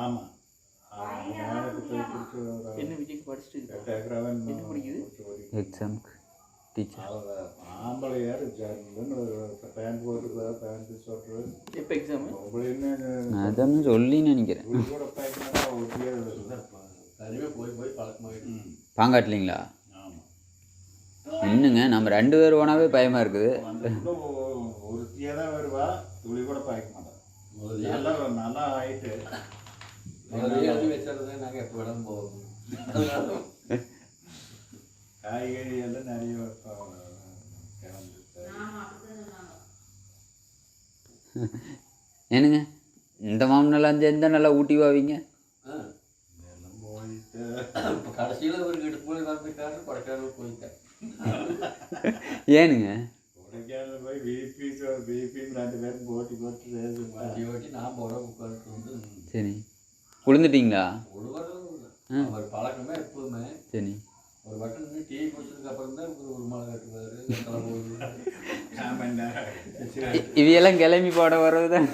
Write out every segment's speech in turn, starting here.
ஆமாம் என்ன விஜய்க்கு படிச்சுட்டு? எக்ஸாமுக்கு டீச்சர் ஆம்பளை யார் ஜன்னு பேண்ட் போட்டுருக்கா பேண்ட் சொட்டுரு எப்போ எக்ஸாமு அதான் சொல்லி நினைக்கிறேன். பாங்காட்டலிங்களா? ஆமாம் என்னங்க நம்ம ரெண்டு பேர் போனாவே பயமாக இருக்குது. அந்த ஒருத்தியாக தான் வருவா துளி கூட பாய்க்க மாட்டான் முதல்ல நல்லா நல்லா ஆயிட்டு. நாங்கள் எப்போ வேணாலும் போவோம். காய்கறி எல்லாம் நிறைய என்னங்க? இந்த மாமனெல்லாம் சேர்ந்தா நல்லா ஊட்டி வாவீங்க? கடைசியில் ஒரு கிட்ட போய் வந்துட்டாரு கொடைக்கானல் போயிட்டேன். ஏனுங்க? கொடைக்கானல் போய் பிபி ரெண்டு பேரும் போட்டி போட்டு ரேஸ் வண்டி ஓட்டி நான் போட உட்காந்துட்டு வந்து சரி. குளிந்துட்டீங்களா ஒரு பழக்கமே எப்போதுமே சரி. ஒரு நின்று டீ குடிச்சதுக்கு அப்புறம் தான் ஒரு மாலை கட்டுவார் இவையெல்லாம் கிளம்பி போட வர்றது தான்.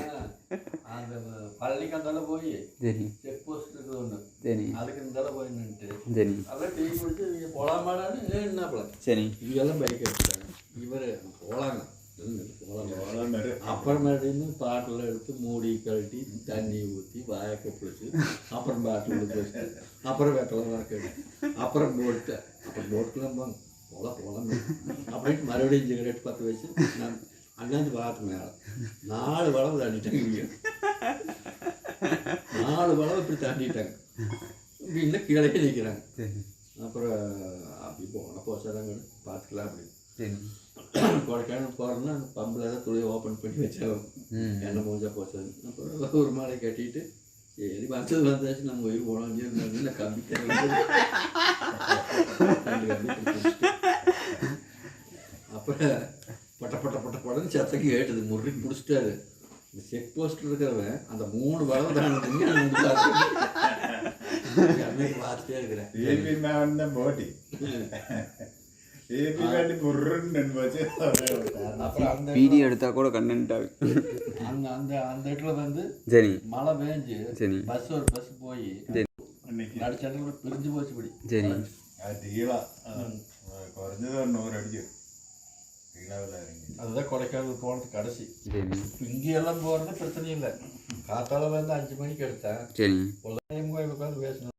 அந்த பழனிக்கு அந்தால போய் சரி. செக் போஸ்ட் இருக்குது ஒன்று சரி. அதுக்கு இருந்தால போய் நின்றுட்டு சரி. அதெல்லாம் டீ குடிச்சு இவங்க போலாமாடான்னு? என்ன போல? சரி. இவெல்லாம் பைக் எடுத்துட்டாங்க. இவர் போலாங்க. போலாம் மாதிரி அப்புறமேட்டு பாட்டில் எடுத்து மூடி கழட்டி தண்ணி ஊற்றி வாயக்க பிடிச்சி அப்புறம் பாட்டில் வச்சுட்டு அப்புறம் வெட்டலை வாக்கடி அப்புறம் போட்டு அப்புறம் போட்டுலாம் போங்க. போகலாம் போகலாம் அப்படின்ட்டு மறுபடியும் சிகரெட் பற்ற வச்சு நான் அண்ணாந்து பார்த்து மேலே. நாலு வளவு தாண்டிட்டாங்க இங்க. நாலு வளவு இப்படி தாண்டிட்டாங்க இன்னும் கீழே நிற்கிறாங்க அப்புறம் அப்படி போன போச்சாதாங்க பார்த்துக்கலாம் அப்படின்னு. கொடைக்கானல் போகிறோம்னா பம்பில் தான் துளியை ஓப்பன் பண்ணி வச்சாங்க ம். எண்ணெய் மூஞ்சா போச்சது அப்புறம் ஒரு மாலை கட்டிட்டு சரி வந்தது வந்தாச்சு நம்ம உயிர் போனோம். இருந்தாங்க கம்பி தேவை அப்புறம் பட்ட பட்ட பட்ட படன்னு சத்தம் கேட்டுது. முறுக்கி பிடிச்சிட்டாரு. இந்த செக் போஸ்ட் இருக்கிறவன் அந்த மூணு வளவு தான் பார்த்துட்டே இருக்கிறேன். போட்டி பீடி எடுத்தா கூட கண்டென்ட்டாக அந்த அந்த அந்த இடத்துல வந்து சரி மழை பெஞ்சு சரி பஸ் ஒரு பஸ் போய் இன்னைக்கு நடிச்சாட்டு பிரிஞ்சு போச்சு இப்படி சரி அது டீலா குறைஞ்சது ஒரு நூறு அடிச்சு அதுதான் கொடைக்கானல் போனது கடைசி சரி இங்கெல்லாம் போகிறது பிரச்சனை இல்லை காத்தால வந்து அஞ்சு மணிக்கு எடுத்தேன் சரி பொள்ளாயம் கோயில் உட்காந்து பேசணும்